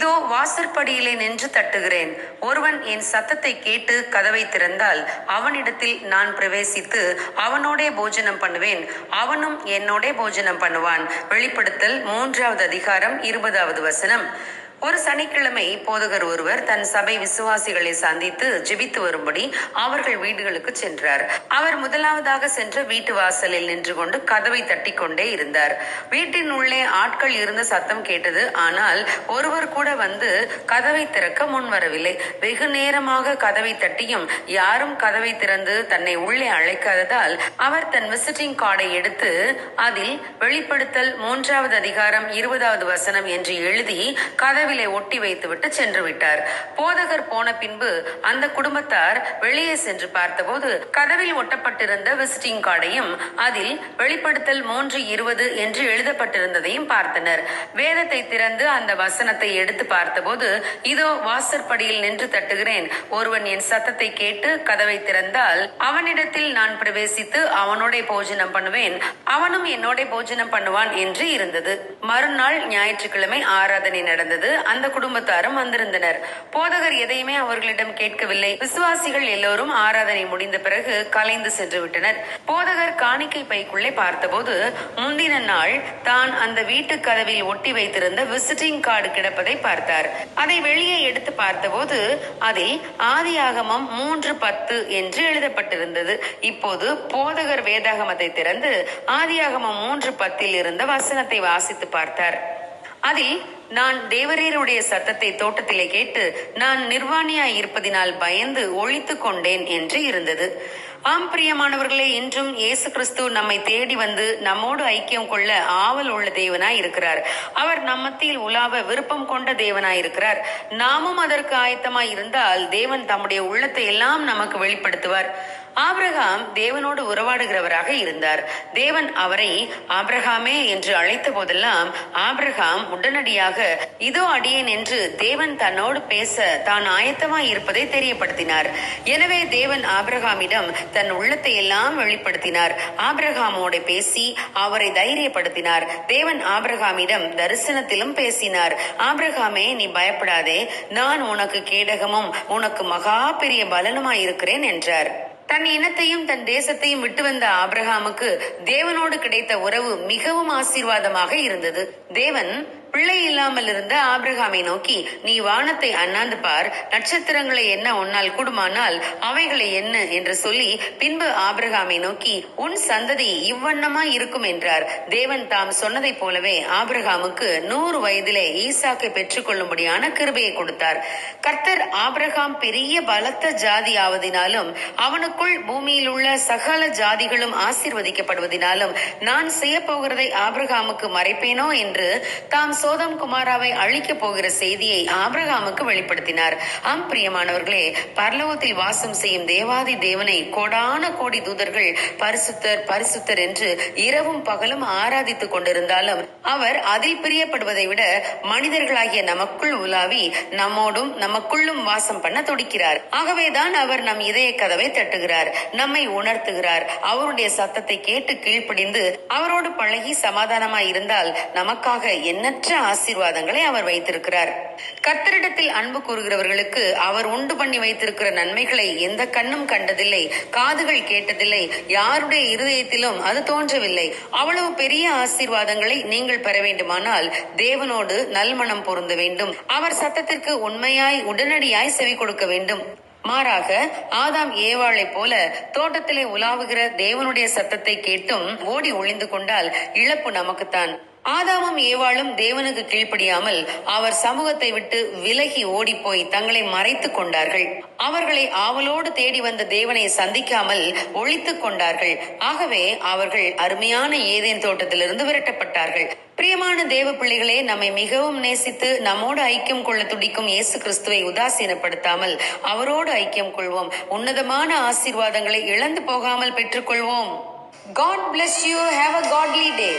இதோ வாசற்படியிலே நின்று தட்டுகிறேன். ஒருவன் என் சத்தத்தை கேட்டு கதவை திறந்தால் அவனிடத்தில் நான் பிரவேசித்து அவனோடே போஜனம் பண்ணுவேன். அவனும் என்னோடே போஜனம் பண்ணுவான். வெளிப்படுத்தல் மூன்றாவது அதிகாரம் இருபதாவது வசனம். ஒரு சனிக்கிழமை போதகர் ஒருவர் தன் சபை விசுவாசிகளை சந்தித்து ஜெபித்து வரும்படி அவர்கள் வீடுகளுக்கு சென்றார். அவர் முதலாவதாக சென்ற வீட்டு வாசலில் நின்று கொண்டு கதவை தட்டி கொண்டே இருந்தார். வீட்டின் உள்ளே ஆட்கள் இருந்த சத்தம் கேட்டது. ஆனால் ஒருவர் கூட வந்து கதவை திறக்க முன்வரவில்லை வெகு நேரமாக கதவை தட்டியும் யாரும் கதவை திறந்து தன்னை உள்ளே அழைக்காததால் அவர் தன் விசிட்டிங் கார்டை எடுத்து அதில் வெளிப்படுத்தல் மூன்றாவது அதிகாரம் இருபதாவது வசனம் என்று எழுதி கதவை கதவிலே ஒட்டி வைத்துவிட்டு சென்று விட்டார். போதகர் போன பின்பு அந்த குடும்பத்தார் வெளியே சென்று பார்த்தபோது கதவில் ஒட்டப்பட்டிருந்த விசிட்டிங் கார்டையும் அதில் வெளிப்படுத்தல் மூன்று இருபது என்று எழுதப்பட்டிருந்ததையும் பார்த்தனர். வேதத்தை திறந்து அந்த வசனத்தை எடுத்து பார்த்தபோது இதோ வாசற்படியில் நின்று தட்டுகிறேன். ஒருவன் என் சத்தத்தை கேட்டு கதவை திறந்தால் அவனிடத்தில் நான் பிரவேசித்து அவனோட போஜனம் பண்ணுவேன். அவனும் என்னோட போஜனம் பண்ணுவான் என்று இருந்தது. மறுநாள் ஞாயிற்றுக்கிழமை ஆராதனை நடந்தது. அந்த குடும்பத்தாரும் வந்திருந்தனர். போதகர் எதையுமே அவர்களிடம் கேட்கவில்லை. விசுவாசிகள் எல்லோரும் ஆராதனை முடிந்த பிறகு கலைந்து சென்று விட்டனர் போதகர் காணிக்கை பைக்குள்ளே பார்த்தபோது முந்தின நாள் தான் அந்த வீட்டு கதவில் ஒட்டி வைத்திருந்த விசிட்டிங் கார்டு கிடப்பதை பார்த்தார். அதை வெளியே எடுத்து பார்த்தபோது அதில் ஆதியாகமம் மூன்று பத்து என்று எழுதப்பட்டிருந்தது. இப்போது போதகர் வேதாகமத்தை திறந்து ஆதியாகமம் மூன்று பத்தில் இருந்த வசனத்தை வாசித்து பார்த்தார். அதில் நான் தேவரீருடைய சத்தத்தை தோட்டத்திலே கேட்டு நான் நிர்வாணியாய் இருப்பதினால் பயந்து ஒழித்து கொண்டேன் என்று இருந்தது. ஆம் பிரியமானவர்களே இன்றும் இயேசு கிறிஸ்து நம்மை தேடி வந்து நம்மோடு ஐக்கியம் கொள்ள ஆவல் உள்ள தேவனாய் இருக்கிறார். அவர் நம்மத்தில் உலாவ விருப்பம் கொண்ட தேவனாய் இருக்கிறார். நாமும் அதற்கு ஆயத்தமாய் இருந்தால் தேவன் தம்முடைய உள்ளத்தை எல்லாம் நமக்கு வெளிப்படுத்துவார். ஆபிரகாம் தேவனோடு உறவாடுகிறவராக இருந்தார். தேவன் அவரை ஆபிரகாமே என்று அழைத்த போதெல்லாம் ஆபிரகாம் உடனடியாக இதோ அடியேன் என்று தேவன் தன்னோடு பேச தான் ஆயத்தமாய் இருப்பதை தெரியப்படுத்தினார். எனவே தேவன் ஆபிரகாமிடம் தன் உள்ளத்தை எல்லாம் வெளிப்படுத்தினார். ஆபிரகாமோடு பேசி அவரை தைரியப்படுத்தினார். தேவன் ஆபிரகாமிடம் தரிசனத்திலும் பேசினார். ஆபிரகாமே நீ பயப்படாதே. நான் உனக்கு கேடகமும் உனக்கு மகா பெரிய பலனுமாயிருக்கிறேன் என்றார். தன் இனத்தையும் தன் தேசத்தையும் விட்டு வந்த ஆபிரகாமுக்கு தேவனோடு கிடைத்த உறவு மிகவும் ஆசீர்வாதமாக இருந்தது. தேவன் பிள்ளை இல்லாமல் இருந்த ஆபிரகாமை நோக்கி நீ வானத்தை அண்ணாந்து பார். நட்சத்திரங்களை என்ன உன்னால் கூடுமானால் அவைகளை என்ன? என்று சொல்லி பின்பு ஆபிரகாமை நோக்கி உன் சந்ததி இவ்வண்ணமாய் இருக்கும் என்றார். தேவன் தாம் சொன்னதைப் போலவே ஆபிரகாமுக்கு நூறு வயதிலே ஈசாக்கை பெற்றுக்கொள்ளும்படியான கிருபையை கொடுத்தார். கர்த்தர் ஆபிரகாம் பெரிய பலத்த ஜாதி ஆவதினாலும் அவனுக்குள் பூமியில் உள்ள சகல ஜாதிகளும் ஆசீர்வதிக்கப்படுவதினாலும் நான் செய்ய போகிறதை ஆபிரகாமுக்கு மறைப்பேனோ? என்று தாம் சோதம் குமாராவை அழிக்கப் போகிற செய்தியை ஆபிரகாமுக்கு வெளிப்படுத்தினார். ஆம் பிரியமானவர்களே பரலோகத்தில் வாசம் செய்யும் தேவாதி தேவனை கோடான கோடி தூதர்கள் பரிசுத்தர் பரிசுத்தர் என்று இரவும் பகலும் ஆராதித்துக் கொண்டிருந்தாலும் அவர் அதில் பிரியப்படுவதை விட மனிதர்களாகிய நமக்குள் உலாவி நம்மோடும் நமக்குள்ளும் வாசம் பண்ண துடிக்கிறார். ஆகவேதான் அவர் நம் இதய கதவை தட்டுகிறார் நம்மை உணர்த்துகிறார். அவருடைய சத்தத்தை கேட்டு கீழ்ப்படிந்து அவரோடு பழகி சமாதானமாய் இருந்தால் நமக்காக எண்ணற்ற ஆசீர்வாதங்களை அவர் வைத்திருக்கிறார். கத்தரிடத்தில் அன்பு கூறுகிறவர்களுக்கு அவர் உண்டு பண்ணி வைத்திருக்கிற நன்மைகளை எந்த கண்ணும் கண்டதில்லை காதுகள் கேட்டதில்லை யாருடைய இருதயத்திலும் அது தோன்றவில்லை. அவ்வளவு பெரிய ஆசீர்வாதங்களை நீங்கள் பெற வேண்டுமானால் தேவனோடு நல்மனம் பொருந்த வேண்டும். அவர் சத்தத்திற்கு உண்மையாய் உடனடியாய் செவி கொடுக்க வேண்டும். மாறாக ஆதாம் ஏவாளை போல தோட்டத்திலே உலாவுகிற தேவனுடைய சத்தத்தை கேட்டும் ஓடி ஒளிந்து கொண்டால் இழப்பு நமக்குத்தான். ஆதாமும் ஏவாளும் தேவனுக்கு கீழ்ப்படியாமல் அவர் சமூகத்தை விட்டு விலகி ஓடிப்போய் தங்களை மறைத்துக் கொண்டார்கள். அவர்களை ஆவலோடு தேடி வந்த தேவனை சந்திக்காமல் ஒழித்துக் கொண்டார்கள். ஆகவே அவர்கள் அருமையான ஏதேன் தோட்டத்திலிருந்து விரட்டப்பட்டார்கள். பிரியமான தேவ பிள்ளைகளே நம்மை மிகவும் நேசித்து நம்மோடு ஐக்கியம் கொள்ள துடிக்கும் இயேசு கிறிஸ்துவை உதாசீனப்படுத்தாமல் அவரோடு ஐக்கியம் கொள்வோம். உன்னதமான ஆசீர்வாதங்களை இழந்து போகாமல் பெற்றுக்கொள்வோம். God bless you have a godly day